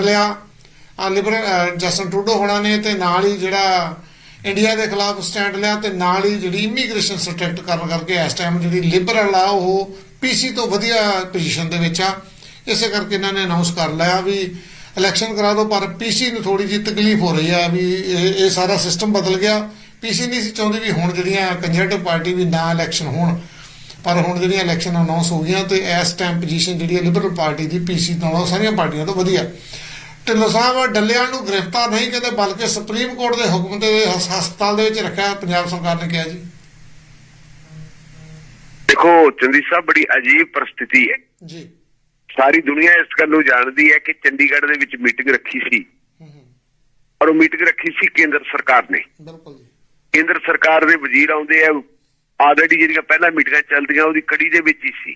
Stand ਲਿਆ। ਆ Liberal Justin Trudeau ਹੋਣਾ ਨੇ ਤੇ ਨਾਲ ਹੀ ਜਿਹੜਾ ਇੰਡੀਆ ਦੇ ਖਿਲਾਫ ਸਟੈਂਡ ਲਿਆ ਤੇ ਨਾਲ ਹੀ ਜਿਹੜੀ ਇਮੀਗ੍ਰੇਸ਼ਨ ਸਟ੍ਰਿਕਟ ਕਰਨ ਕਰਕੇ ਇਸ ਟਾਈਮ ਜਿਹੜੀ ਲਿਬਰਲ ਆ, ਉਹ ਪੀਸੀ ਤੋਂ ਵਧੀਆ ਪੋਜੀਸ਼ਨ ਦੇ ਵਿੱਚ ਆ। ਇਸੇ ਕਰਕੇ ਇਹਨਾਂ ਨੇ ਅਨਾਉਂਸ ਕਰ ਲਿਆ ਵੀ ਇਲੈਕਸ਼ਨ ਕਰਾ ਦਿਓ, ਪਰ ਪੀਸੀ ਨੂੰ ਥੋੜੀ ਜਿਹੀ ਤਕਲੀਫ ਹੋ ਰਹੀ ਆ ਵੀ ਇਹ ਇਹ ਸਾਰਾ ਸਿਸਟਮ ਬਦਲ ਗਿਆ। ਪੀਸੀ ਨਹੀਂ ਸੀ ਚਾਹੁੰਦੀ ਵੀ ਹੁਣ ਜਿਹੜੀਆਂ ਕੰਜ਼ਰਵੇਟਿਵ ਪਾਰਟੀ ਵੀ ਨਾ ਇਲੈਕਸ਼ਨ ਹੋਣ, ਪਰ ਹੁਣ ਜਿਹੜੀਆਂ ਇਲੈਕਸ਼ਨ ਅਨਾਉਂਸ ਹੋ ਗਈਆਂ ਤੇ ਇਸ ਟਾਈਮ ਪੋਜੀਸ਼ਨ ਜਿਹੜੀ ਹੈ ਲਿਬਰਲ ਪਾਰਟੀ ਦੀ ਪੀਸੀ ਨਾਲੋਂ ਸਾਰੀਆਂ ਪਾਰਟੀਆਂ ਤੋਂ ਵਧੀਆ। ਢਿੱਲੋਂ ਸਾਹਿਬ ਡੱਲੇਵਾਲ ਨੂੰ ਗ੍ਰਿਫਤਾਰ ਨਹੀਂ ਕਹਿੰਦੇ ਬਲਕਿ ਸੁਪਰੀਮ ਕੋਰਟ ਦੇ ਹੁਕਮ ਤੇ ਹਸ- ਹਸਪਤਾਲ ਦੇ ਵਿੱਚ ਰੱਖਿਆ ਪੰਜਾਬ ਸਰਕਾਰ ਨੇ ਕਿਹਾ ਜੀ। ਦੇਖੋ ਚੰਦੀ ਸਾਹਿਬ ਬੜੀ ਅਜੀਬ ਪਰਿਸਥਿਤੀ ਹੈ। ਜੀ। ਸਾਰੀ ਦੁਨੀਆ ਇਸ ਗੱਲ ਨੂੰ ਜਾਣਦੀ ਹੈ ਕਿ ਚੰਡੀਗੜ੍ਹ ਦੇ ਵਿੱਚ ਮੀਟਿੰਗ ਰੱਖੀ ਸੀ। ਔਰ ਉਹ ਮੀਟਿੰਗ ਰੱਖੀ ਸੀ ਕੇਂਦਰ ਸਰਕਾਰ ਨੇ। ਬਿਲਕੁਲ ਜੀ। ਕੇਂਦਰ ਸਰਕਾਰ ਦੇ ਵਜ਼ੀਰ ਆਉਂਦੇ ਆ ਆਲਰੇਡੀ ਜਿਹੜੀਆਂ ਪਹਿਲਾਂ ਮੀਟਿੰਗਾਂ ਚੱਲਦੀਆਂ ਉਹਦੀ ਕੜੀ ਦੇ ਵਿੱਚ ਹੀ ਸੀ।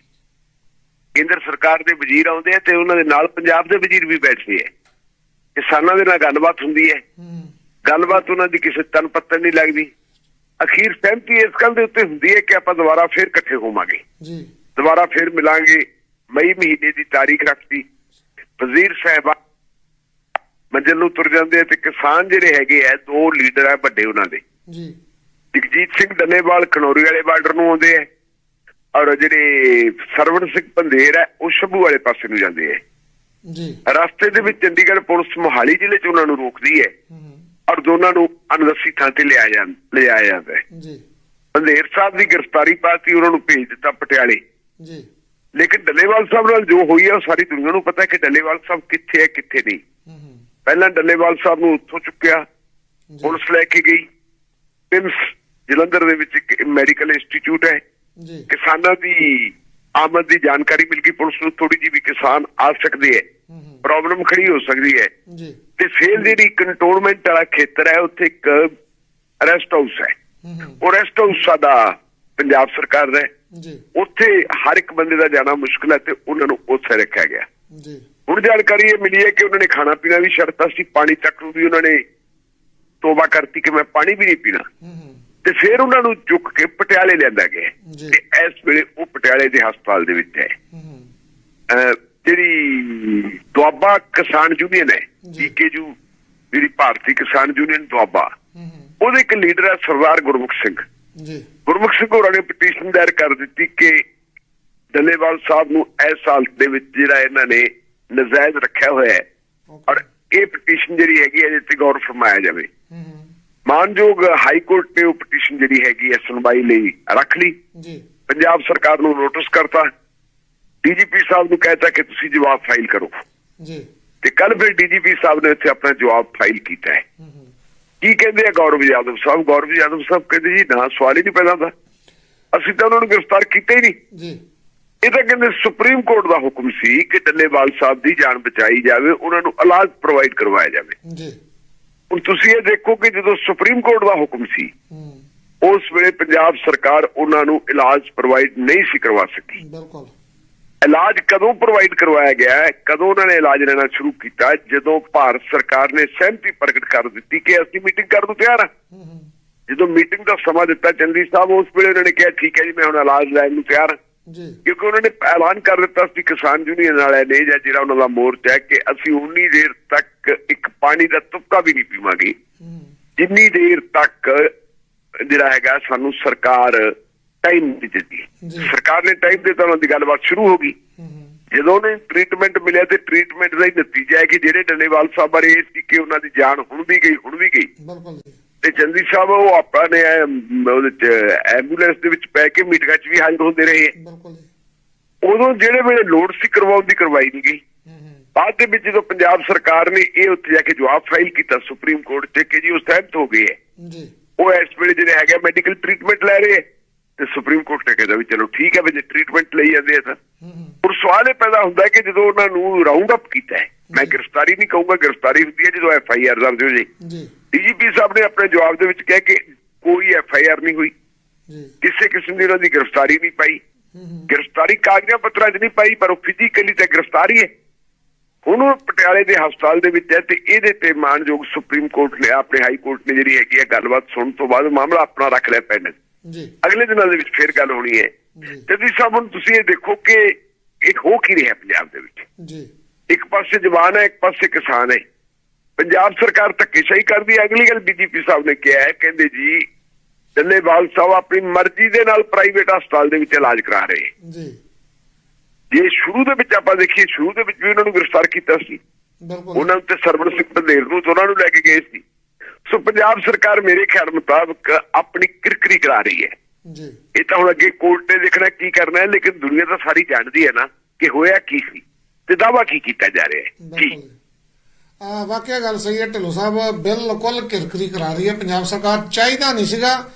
ਕੇਂਦਰ ਸਰਕਾਰ ਦੇ ਵਜ਼ੀਰ ਆਉਂਦੇ ਆ ਤੇ ਉਹਨਾਂ ਦੇ ਨਾਲ ਪੰਜਾਬ ਦੇ ਵਜ਼ੀਰ ਵੀ ਬੈਠਦੇ ਆ। ਕਿਸਾਨਾਂ ਦੇ ਨਾਲ ਗੱਲਬਾਤ ਹੁੰਦੀ ਹੈ। ਗੱਲਬਾਤ ਉਹਨਾਂ ਦੀ ਕਿਸੇ ਤਨ ਪੱਤਰ ਨਹੀਂ ਲੱਗਦੀ। ਅਖੀਰ ਸਹਿਮਤੀ ਇਸ ਗੱਲ ਦੇ ਉੱਤੇ ਹੁੰਦੀ ਹੈ ਕਿ ਆਪਾਂ ਦੁਬਾਰਾ ਫੇਰ ਇਕੱਠੇ ਹੋਵਾਂਗੇ। ਜੀ। ਦੁਬਾਰਾ ਫਿਰ ਮਿਲਾਂਗੇ। ਮਈ ਮਹੀਨੇ ਦੀ ਤਾਰੀਖ ਰੱਖਤੀ। ਵਜ਼ੀਰ ਸਾਹਿਬਾ ਮੰਜ਼ਿਲ ਨੂੰ ਤੁਰ ਜਾਂਦੇ ਤੇ ਕਿਸਾਨ ਜਿਹੜੇ ਹੈਗੇ ਆ ਦੋ ਲੀਡਰ ਆ ਵੱਡੇ ਉਹਨਾਂ ਦੇ। ਜੀ। ਜਗਜੀਤ ਸਿੰਘ ਡੱਲੇਵਾਲ ਖਨੌਰੀ ਵਾਲੇ ਬਾਰਡਰ ਨੂੰ ਆਉਂਦੇ ਆ। ਔਰ ਜਿਹੜੇ ਸਰਵਣ ਸਿੰਘ ਪੰਧੇਰ ਆ ਉਹ ਸ਼ੰਭੂ ਵਾਲੇ ਪਾਸੇ ਨੂੰ ਜਾਂਦੇ ਆ। ਜੀ। ਰਸਤੇ ਦੇ ਵਿੱਚ ਚੰਡੀਗੜ੍ਹ ਪੁਲਿਸ ਮੋਹਾਲੀ ਜ਼ਿਲ੍ਹੇ 'ਚ ਉਹਨਾਂ ਨੂੰ ਰੋਕਦੀ ਹੈ। ਔਰ ਦੋਨਾਂ ਨੂੰ ਅਨਵਸੀ ਥਾਂ ਤੇ ਲਿਆਇਆ ਜਾਂ ਲਿਆਇਆ ਜਾਂਦਾ ਜੀ। ਪੰਧੇਰ ਸਾਹਿਬ ਦੀ ਗ੍ਰਿਫਤਾਰੀ ਪਾਤੀ ਉਹਨਾਂ ਨੂੰ ਭੇਜ ਦਿੱਤਾ ਪਟਿਆਲੇ। ਜੀ। ਲੇਕਿਨ ਡੱਲੇਵਾਲ ਸਾਹਿਬ ਨਾਲ ਜੋ ਹੋਈ ਹੈ ਉਹ ਸਾਰੀ ਦੁਨੀਆ ਨੂੰ ਪਤਾ ਹੈ ਕਿ ਡੱਲੇਵਾਲ ਸਾਹਿਬ ਕਿੱਥੇ ਹੈ ਕਿੱਥੇ ਨਹੀਂ। ਪਹਿਲਾਂ ਡੱਲੇਵਾਲ ਸਾਹਿਬ ਨੂੰ ਉੱਥੋਂ ਚੁੱਕਿਆ ਜੀ। ਪੁਲਿਸ ਲੈ ਕੇ ਗਈ। ਪਿੰਸ ਜਲੰਧਰ ਦੇ ਵਿੱਚ ਇੱਕ ਮੈਡੀਕਲ ਇੰਸਟੀਚਿਊਟ ਹੈ। ਜੀ। ਕਿਸਾਨਾਂ ਦੀ ਆਮਦ ਦੀ ਜਾਣਕਾਰੀ ਮਿਲ ਗਈ ਪੁਲਿਸ ਨੂੰ ਥੋੜੀ ਜਿਹੀ ਵੀ ਕਿਸਾਨ ਆ ਸਕਦੇ ਹੂੰ। ਪ੍ਰੋਬਲਮ ਖੜੀ ਹੋ ਸਕਦੀ ਹੈ। ਜੀ। ਤੇ ਫੇਰ ਜਿਹੜੀ ਕੰਟੋਨਮੈਂਟ ਵਾਲਾ ਖੇਤਰ ਹੈ ਉੱਥੇ ਇੱਕ ਰੈਸਟ ਹਾਊਸ ਹੈ। ਉਹ ਰੈਸਟ ਹਾਊਸ ਸਾਡਾ ਪੰਜਾਬ ਸਰਕਾਰ ਦਾ ਜੀ। ਉੱਥੇ ਹਰ ਇੱਕ ਬੰਦੇ ਦਾ ਜਾਣਾ ਮੁਸ਼ਕਲ ਹੈ ਤੇ ਉਹਨਾਂ ਨੂੰ ਉੱਥੇ ਰੱਖਿਆ ਗਿਆ। ਜੀ। ਹੁਣ ਜਾਣਕਾਰੀ ਇਹ ਮਿਲੀ ਹੈ ਕਿ ਉਹਨਾਂ ਨੇ ਖਾਣਾ ਪੀਣਾ ਵੀ ਛੱਡਤਾ ਸੀ ਪਾਣੀ ਤੱਕ ਨੂੰ ਵੀ ਉਹਨਾਂ ਨੇ ਤੋਬਾ ਕਰਤੀ ਕਿ ਮੈਂ ਪਾਣੀ ਵੀ ਨਹੀਂ ਪੀਣਾ। ਤੇ ਫਿਰ ਉਹਨਾਂ ਨੂੰ ਚੁੱਕ ਕੇ ਪਟਿਆਲੇ ਲਿਆਂਦਾ ਗਿਆ। ਤੇ ਇਸ ਵੇਲੇ ਉਹ ਪਟਿਆਲੇ ਦੇ ਹਸਪਤਾਲ ਦੇ ਵਿੱਚ ਹੈ। ਹੂੰ ਹੂੰ। ਅਹ ਜਿਹੜੀ ਦੁਆਬਾ ਕਿਸਾਨ ਯੂਨੀਅਨ ਹੈ ਜੀ। ਜੀਕੇਯੂ ਜਿਹੜੀ ਭਾਰਤੀ ਕਿਸਾਨ ਯੂਨੀਅਨ ਦੁਆਬਾ ਉਹਦੇ ਇੱਕ ਲੀਡਰ ਹੈ ਸਰਦਾਰ ਗੁਰਮੁਖ ਸਿੰਘ। ਜੀ। ਗੁਰਮੁਖ ਸਿੰਘ ਹੋਰਾਂ ਨੇ ਪਟੀਸ਼ਨ ਦਾਇਰ ਕਰ ਦਿੱਤੀ ਕਿ ਡੱਲੇਵਾਲ ਸਾਹਿਬ ਨੂੰ ਇਸ ਹਾਲਤ ਦੇ ਵਿੱਚ ਜਿਹੜਾ ਇਹਨਾਂ ਨੇ ਨਜਾਇਜ਼ ਰੱਖਿਆ ਹੋਇਆ ਹੈ ਔਰ ਇਹ ਪਟੀਸ਼ਨ ਜਿਹੜੀ ਹੈਗੀ ਹੈ ਇਹਦੇ ਤੇ ਗੌਰ ਫਰਮਾਇਆ ਜਾਵੇ। ਮਾਨਯੋਗ ਹਾਈ ਕੋਰਟ ਨੇ ਉਹ ਪਟੀਸ਼ਨ ਜਿਹੜੀ ਹੈਗੀ ਹੈ ਸੁਣਵਾਈ ਲਈ ਰੱਖ ਲਈ। ਜੀ। ਪੰਜਾਬ ਸਰਕਾਰ ਨੂੰ ਨੋਟਿਸ ਕਰਤਾ। ਡੀਜੀਪੀ ਸਾਹਿਬ ਨੂੰ ਕਹਿਤਾ ਕਿ ਤੁਸੀਂ ਜਵਾਬ ਫਾਈਲ ਕਰੋ। ਜੀ। ਤੇ ਕੱਲ ਫਿਰ ਡੀਜੀਪੀ ਸਾਹਿਬ ਨੇ ਇੱਥੇ ਆਪਣਾ ਜਵਾਬ ਫਾਈਲ ਕੀਤਾ ਹੈ। ਕੀ ਕਹਿੰਦੇ ਆ ਗੌਰਵ ਯਾਦਵ ਸਾਹਿਬ? ਗੌਰਵ ਯਾਦਵ ਸਾਹਿਬ ਕਹਿੰਦੇ ਜੀ ਨਾ ਸਵਾਲ ਹੀ ਨਹੀਂ ਪੈਦਾ ਹੁੰਦਾ। ਅਸੀਂ ਤਾਂ ਉਹਨਾਂ ਨੂੰ ਗ੍ਰਿਫਤਾਰ ਕੀਤਾ ਹੀ ਨਹੀਂ। ਜੀ। ਇਹ ਤਾਂ ਕਹਿੰਦੇ ਸੁਪਰੀਮ ਕੋਰਟ ਦਾ ਹੁਕਮ ਸੀ ਕਿ ਡੱਲੇਵਾਲ ਸਾਹਿਬ ਦੀ ਜਾਨ ਬਚਾਈ ਜਾਵੇ ਉਹਨਾਂ ਨੂੰ ਇਲਾਜ ਪ੍ਰੋਵਾਈਡ ਕਰਵਾਇਆ ਜਾਵੇ। ਜੀ। ਹੁਣ ਤੁਸੀਂ ਇਹ ਦੇਖੋ ਕਿ ਜਦੋਂ ਸੁਪਰੀਮ ਕੋਰਟ ਦਾ ਹੁਕਮ ਸੀ ਉਸ ਵੇਲੇ ਪੰਜਾਬ ਸਰਕਾਰ ਉਹਨਾਂ ਨੂੰ ਇਲਾਜ ਪ੍ਰੋਵਾਈਡ ਨਹੀਂ ਸੀ ਕਰਵਾ ਸਕੀ। ਬਿਲਕੁਲ। ਇਲਾਜ ਕਦੋਂ ਪ੍ਰੋਵਾਈਡ ਕਰਵਾਇਆ ਗਿਆ ਹੈ ਕਦੋਂ ਉਹਨਾਂ ਨੇ ਇਲਾਜ ਲੈਣਾ ਸ਼ੁਰੂ ਕੀਤਾ ਜਦੋਂ ਭਾਰਤ ਸਰਕਾਰ ਨੇ ਸਹਿਮਤੀ ਪ੍ਰਗਟ ਕਰ ਦਿੱਤੀ ਕਿ ਅਸੀਂ ਮੀਟਿੰਗ ਕਰਨ ਨੂੰ ਤਿਆਰ ਹਾਂ। ਜਦੋਂ ਮੀਟਿੰਗ ਦਾ ਸਮਾਂ ਦਿੱਤਾ ਚੰਦੀ ਸਾਹਿਬ ਉਸ ਵੇਲੇ ਉਹਨਾਂ ਨੇ ਕਿਹਾ ਠੀਕ ਹੈ ਜੀ ਮੈਂ ਹੁਣ ਇਲਾਜ ਲੈਣ ਨੂੰ ਤਿਆਰ ਹਾਂ। ਜੀ। ਕਿਉਂਕਿ ਉਹਨਾਂ ਨੇ ਐਲਾਨ ਕਰ ਦਿੱਤਾ ਸੀ ਕਿਸਾਨ ਯੂਨੀਅਨ ਵਾਲਿਆਂ ਨੇ ਜਾਂ ਜਿਹੜਾ ਉਹਨਾਂ ਦਾ ਮੋਰਚਾ ਹੈ ਕਿ ਅਸੀਂ ਉਨੀ ਦੇਰ ਤੱਕ ਇੱਕ ਪਾਣੀ ਦਾ ਤੁਪਕਾ ਵੀ ਨਹੀਂ ਪੀਵਾਂਗੇ। ਜਿੰਨੀ ਦੇਰ ਤੱਕ ਜਿਹੜਾ ਹੈਗਾ ਸਾਨੂੰ ਸਰਕਾਰ ਟਾਈਮ ਨਹੀਂ ਜੀ। ਸਰਕਾਰ ਨੇ ਟਾਈਮ ਦਿੱਤਾ ਉਹਨਾਂ ਦੀ ਗੱਲਬਾਤ ਸ਼ੁਰੂ ਹੋ ਗਈ। ਜਦੋਂ ਉਹਨੇ ਟ੍ਰੀਟਮੈਂਟ ਮਿਲਿਆ ਤੇ ਟ੍ਰੀਟਮੈਂਟ ਦਾ ਹੀ ਨਤੀਜਾ ਹੈ ਕਿ ਜਿਹੜੇ ਡੱਲੇਵਾਲ ਸਾਹਿਬ ਬਾਰੇ ਇਹ ਸੀ ਕਿ ਉਹਨਾਂ ਦੀ ਜਾਨ ਹੁਣ ਵੀ ਗਈ ਹੁਣ ਵੀ ਗਈ। ਬਿਲਕੁਲ ਤੇ ਚੰਦੀ ਸਾਹਿਬ ਉਹ ਆਪਾਂ ਨੇ ਐਮ, ਉਹਦੇ ਚ ਐਂਬੂਲੈਂਸ ਦੇ ਵਿੱਚ ਪੈ ਕੇ ਮੀਟਿੰਗਾਂ 'ਚ ਵੀ ਹਾਜ਼ਰ ਹੁੰਦੇ ਰਹੇ। ਬਿਲਕੁਲ ਉਦੋਂ ਜਿਹੜੇ ਵੇਲੇ ਲੋੜ ਸੀ ਕਰਵਾਉਣ ਦੀ ਕਰਵਾਈ ਨਹੀਂ ਗਈ। ਬਾਅਦ ਦੇ ਵਿੱਚ ਜਦੋਂ ਪੰਜਾਬ ਸਰਕਾਰ ਨੇ ਇਹ ਉੱਥੇ ਜਾ ਕੇ ਜਵਾਬ ਫਾਈਲ ਕੀਤਾ ਸੁਪਰੀਮ ਕੋਰਟ 'ਚ ਕਿ ਜੀ ਉਹ ਸਹਿਮਤ ਹੋ ਗਏ ਹੈ। ਜੀ। ਉਹ ਇਸ ਵੇਲੇ ਜਿਹੜੇ ਹੈਗਾ ਮੈਡੀਕਲ ਟ੍ਰੀਟਮੈਂਟ ਲੈ ਰਹੇ ਹੈ। ਤੇ ਸੁਪਰੀਮ ਕੋਰਟ ਨੇ ਕਹਿੰਦਾ ਵੀ ਚਲੋ ਠੀਕ ਹੈ ਵੀ ਜੇ ਟ੍ਰੀਟਮੈਂਟ ਲਈ ਜਾਂਦੇ ਆ ਤਾਂ। ਪਰ ਸਵਾਲ ਇਹ ਪੈਦਾ ਹੁੰਦਾ ਕਿ ਜਦੋਂ ਉਹਨਾਂ ਨੂੰ ਰਾਉਂਡ ਅਪ ਕੀਤਾ ਹੈ ਮੈਂ ਗ੍ਰਿਫਤਾਰੀ ਨਹੀਂ ਕਹੂੰਗਾ ਗ੍ਰਿਫਤਾਰੀ ਹੁੰਦੀ ਹੈ ਜਦੋਂ ਐਫ ਆਈ ਆਰ ਦਰਜ ਹੋ ਜੇ। ਜੀ। ਡੀਜੀਪੀ ਸਾਹਿਬ ਨੇ ਆਪਣੇ ਜਵਾਬ ਦੇ ਵਿੱਚ ਕਿਹਾ ਕਿ ਕੋਈ ਐਫ ਆਈ ਆਰ ਨਹੀਂ ਹੋਈ। ਜੀ। ਕਿਸੇ ਕਿਸਮ ਦੀ ਉਹਨਾਂ ਦੀ ਗ੍ਰਿਫਤਾਰੀ ਨਹੀਂ ਪਾਈ। ਗ੍ਰਿਫਤਾਰੀ ਕਾਗਜ਼ਾਂ ਪੱਤਰਾਂ 'ਚ ਨਹੀਂ ਪਾਈ ਪਰ ਉਹ ਫਿਜ਼ੀਕਲੀ ਤੇ ਗ੍ਰਿਫਤਾਰੀ ਹੈ। ਹੁਣ ਉਹ ਪਟਿਆਲੇ ਦੇ ਹਸਪਤਾਲ ਦੇ ਵਿੱਚ ਹੈ ਤੇ ਇਹਦੇ ਤੇ ਮਾਨਯੋਗ ਸੁਪਰੀਮ ਕੋਰਟ ਨੇ ਆਪਣੇ ਹਾਈ ਕੋਰਟ ਨੇ ਜਿਹੜੀ ਹੈਗੀ ਹੈ ਗੱਲਬਾਤ ਸੁਣਨ ਤੋਂ ਬਾਅਦ ਮਾਮਲਾ ਆਪਣਾ ਰੱਖ ਲਿਆ ਪੈਨ ਜੀ। ਅਗਲੇ ਦਿਨਾਂ ਦੇ ਵਿੱਚ ਫੇਰ ਗੱਲ ਹੋਣੀ ਹੈ। ਜੀ। ਤੇ ਜੀ ਸਾਹਿਬ ਹੁਣ ਤੁਸੀਂ ਇਹ ਦੇਖੋ ਕਿ ਇਹ ਹੋ ਕੀ ਰਿਹਾ ਪੰਜਾਬ ਦੇ ਵਿੱਚ। ਜੀ। ਇੱਕ ਪਾਸੇ ਜਵਾਨ ਹੈ ਇੱਕ ਪਾਸੇ ਕਿਸਾਨ ਹੈ। ਪੰਜਾਬ ਸਰਕਾਰ ਧੱਕੇਸ਼ਾਹੀ ਕਰਦੀ ਹੈ। ਅਗਲੀ ਗੱਲ ਬੀਜੇਪੀ ਸਾਹਿਬ ਨੇ ਕਿਹਾ ਹੈ ਕਹਿੰਦੇ ਜੀ ਡੱਲੇਵਾਲ ਸਾਹਿਬ ਆਪਣੀ ਮਰਜ਼ੀ ਦੇ ਨਾਲ ਪ੍ਰਾਈਵੇਟ ਹਸਪਤਾਲ ਦੇ ਵਿੱਚ ਇਲਾਜ ਕਰਾ ਰਹੇ। ਜੀ। ਜੇ ਸ਼ੁਰੂ ਦੇ ਵਿੱਚ ਆਪਾਂ ਦੇਖੀਏ ਸ਼ੁਰੂ ਦੇ ਵਿੱਚ ਵੀ ਉਹਨਾਂ ਨੂੰ ਗ੍ਰਿਫਤਾਰ ਕੀਤਾ ਸੀ। ਬਿਲਕੁਲ। ਉਹਨਾਂ ਉੱਤੇ ਸਰਵਣ ਸਿੰਘ ਪੰਧੇਰ ਨੂੰ ਤੇ ਉਹਨਾਂ ਨੂੰ ਲੈ ਕੇ ਗਏ ਸੀ। ਸੋ ਪੰਜਾਬ ਸਰਕਾਰ ਮੇਰੇ ਖਿਆਲ ਮੁਤਾਬਕ ਆਪਣੀ ਕਿਰਕਰੀ ਕਰਾ ਰਹੀ ਹੈ। ਜੀ। ਇਹ ਤਾਂ ਹੁਣ ਅੱਗੇ ਕੋਰਟ ਨੇ ਦੇਖਣਾ ਕੀ ਕਰਨਾ ਹੈ ਲੇਕਿਨ ਦੁਨੀਆ ਤਾਂ ਸਾਰੀ ਜਾਣਦੀ ਹੈ ਨਾ ਕਿ ਹੋਇਆ ਕੀ ਸੀ ਤੇ ਦਾਵਾ ਕੀ ਕੀਤਾ ਜਾ ਰਿਹਾ ਹੈ। ਜੀ ਆ ਵਾਕਿਆ ਗੱਲ ਸਹੀ ਹੈ ਢਿੱਲੋਂ ਸਾਹਿਬ ਬਿਲਕੁਲ ਕਿਰਕਰੀ ਕਰਾ ਰਹੀ ਹੈ। ਪੰਜਾਬ ਸਰਕਾਰ ਚਾਹੀਦਾ ਨਹੀਂ ਸੀਗਾ